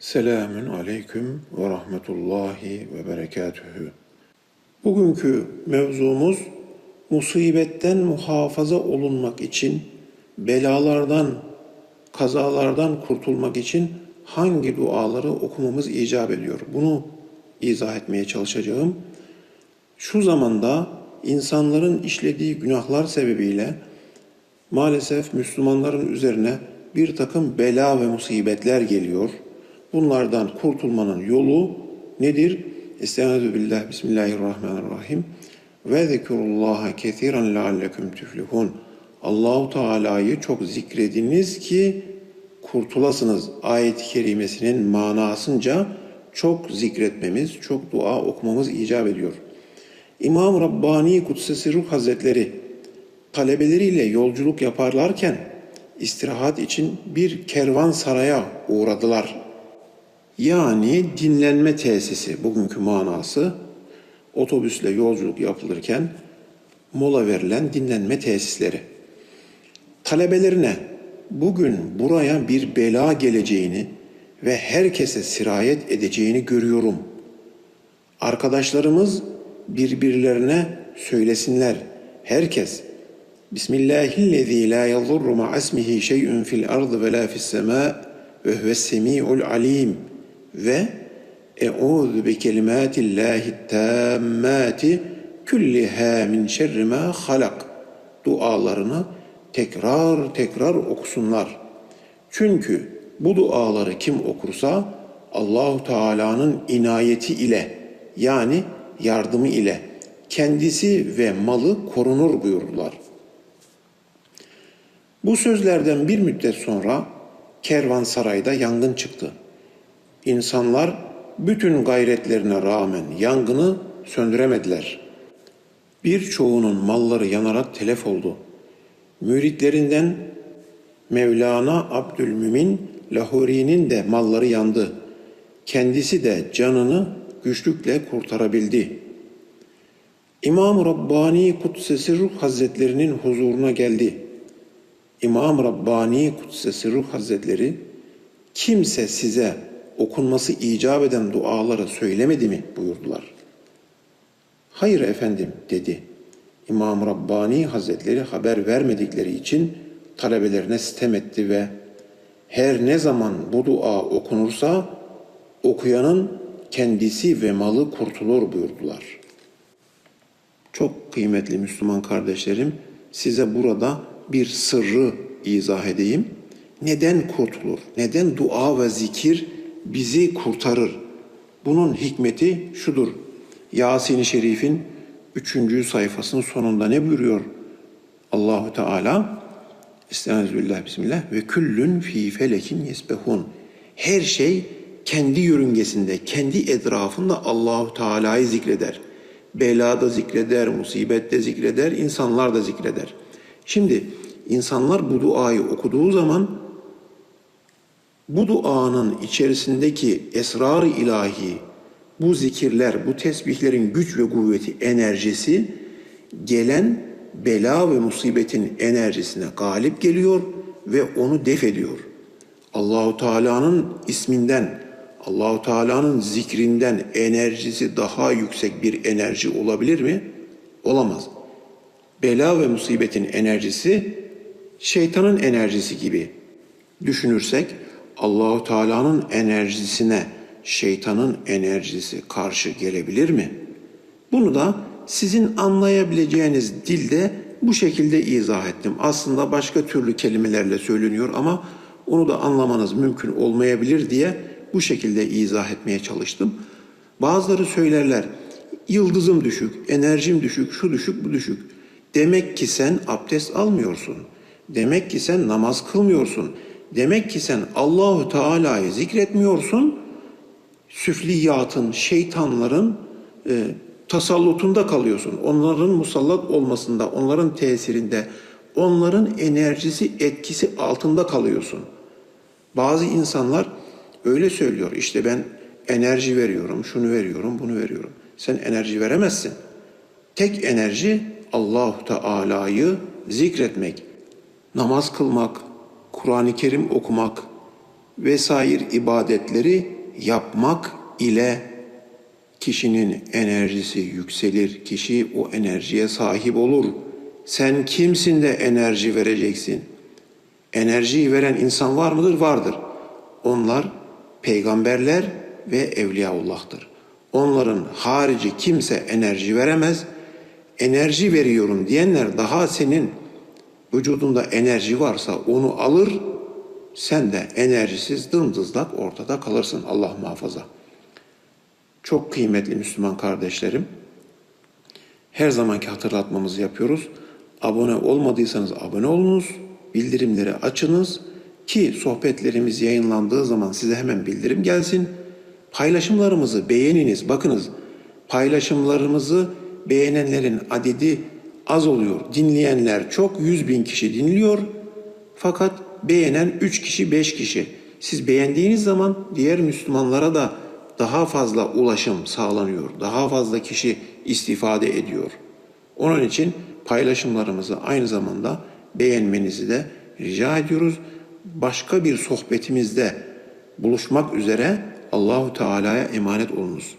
Selamün aleyküm ve rahmetullahi ve berekatühü. Bugünkü mevzumuz musibetten muhafaza olunmak için, belalardan, kazalardan kurtulmak için hangi duaları okumamız icap ediyor? Bunu izah etmeye çalışacağım. Şu zamanda insanların işlediği günahlar sebebiyle maalesef Müslümanların üzerine bir takım bela ve musibetler geliyor. Bunlardan kurtulmanın yolu nedir? Estaizu billah, bismillahirrahmanirrahim. Ve zikurullaha kethiren leallekum tüflihun. Allahu Teala'yı çok zikrediniz ki kurtulasınız. Ayet-i kerimesinin manasınca çok zikretmemiz, çok dua okumamız icap ediyor. İmam Rabbani Kudsesi Ruh Hazretleri talebeleriyle yolculuk yaparlarken istirahat için bir kervansaraya uğradılar. Yani dinlenme tesisi bugünkü manası otobüsle yolculuk yapılırken mola verilen dinlenme tesisleri. Talebelerine bugün buraya bir bela geleceğini ve herkese sirayet edeceğini görüyorum. Arkadaşlarımız birbirlerine söylesinler. Herkes Bismillahillezî lâ yadurru ma'asmihi şey'ün fil ardı ve lâ fis semâ ve huves semî'ul alîm ve Eûzu bi kelimâtillâhi tâmmâti külliha min şerri mâ halak dualarını tekrar tekrar okusunlar. Çünkü bu duaları kim okursa Allahu Teala'nın inayeti ile yani yardımı ile kendisi ve malı korunur buyurdular. Bu sözlerden bir müddet sonra kervansarayda yangın çıktı. İnsanlar bütün gayretlerine rağmen yangını söndüremediler. Birçoğunun malları yanarak telef oldu. Müritlerinden Mevlana Abdülmümin Lahuri'nin de malları yandı. Kendisi de canını güçlükle kurtarabildi. İmam Rabbani Kudsesi Ruh Hazretlerinin huzuruna geldi. İmam Rabbani Kudsesi Ruh Hazretleri kimse size okunması icap eden duaları söylemedi mi buyurdular. Hayır efendim dedi. İmam Rabbani Hazretleri haber vermedikleri için talebelerine sitem etti ve her ne zaman bu dua okunursa okuyanın kendisi ve malı kurtulur buyurdular. Çok kıymetli Müslüman kardeşlerim, size burada bir sırrı izah edeyim. Neden kurtulur? Neden dua ve zikir bizi kurtarır? Bunun hikmeti şudur. Yasin-i Şerif'in üçüncü sayfasının sonunda ne buyuruyor? Allahu Teala Estağfirullah bismillah ve küllün fi felekin yesbehun. Her şey kendi yörüngesinde, kendi etrafında Allahu Teala'yı zikreder. Belada zikreder, musibette zikreder, insanlar da zikreder. Şimdi insanlar bu duayı okuduğu zaman bu duanın içerisindeki esrar-ı ilahi, bu zikirler, bu tesbihlerin güç ve kuvveti, enerjisi gelen bela ve musibetin enerjisine galip geliyor ve onu def ediyor. Allahu Teala'nın isminden, Allahu Teala'nın zikrinden enerjisi daha yüksek bir enerji olabilir mi? Olamaz. Bela ve musibetin enerjisi şeytanın enerjisi gibi düşünürsek Allahu Teala'nın enerjisine şeytanın enerjisi karşı gelebilir mi? Bunu da sizin anlayabileceğiniz dilde bu şekilde izah ettim. Aslında başka türlü kelimelerle söyleniyor ama onu da anlamanız mümkün olmayabilir diye bu şekilde izah etmeye çalıştım. Bazıları söylerler, yıldızım düşük, enerjim düşük, şu düşük, bu düşük. Demek ki sen abdest almıyorsun. Demek ki sen namaz kılmıyorsun. Demek ki sen Allahu Teala'yı zikretmiyorsun. Süfliyatın, şeytanların e, tasallutunda kalıyorsun. Onların musallat olmasında, onların tesirinde, onların enerjisi, etkisi altında kalıyorsun. Bazı insanlar öyle söylüyor. İşte ben enerji veriyorum, şunu veriyorum, bunu veriyorum. Sen enerji veremezsin. Tek enerji Allahu Teala'yı zikretmek, namaz kılmak, Kur'an-ı Kerim okumak, vesair ibadetleri yapmak ile kişinin enerjisi yükselir. Kişi o enerjiye sahip olur. Sen kimsin de enerji vereceksin? Enerjiyi veren insan var mıdır? Vardır. Onlar peygamberler ve evliyaullah'tır. Onların harici kimse enerji veremez. Enerji veriyorum diyenler daha senin vücudunda enerji varsa onu alır, sen de enerjisiz dımdızlak ortada kalırsın Allah muhafaza. Çok kıymetli Müslüman kardeşlerim, her zamanki hatırlatmamızı yapıyoruz. Abone olmadıysanız abone olunuz, bildirimleri açınız ki sohbetlerimiz yayınlandığı zaman size hemen bildirim gelsin. Paylaşımlarımızı beğeniniz. Bakınız paylaşımlarımızı beğenenlerin adedi az oluyor. Dinleyenler çok, yüz bin kişi dinliyor. Fakat beğenen üç kişi, beş kişi. Siz beğendiğiniz zaman diğer Müslümanlara da daha fazla ulaşım sağlanıyor. Daha fazla kişi istifade ediyor. Onun için paylaşımlarımızı aynı zamanda beğenmenizi de rica ediyoruz. Başka bir sohbetimizde buluşmak üzere Allahu Teala'ya emanet olunuz.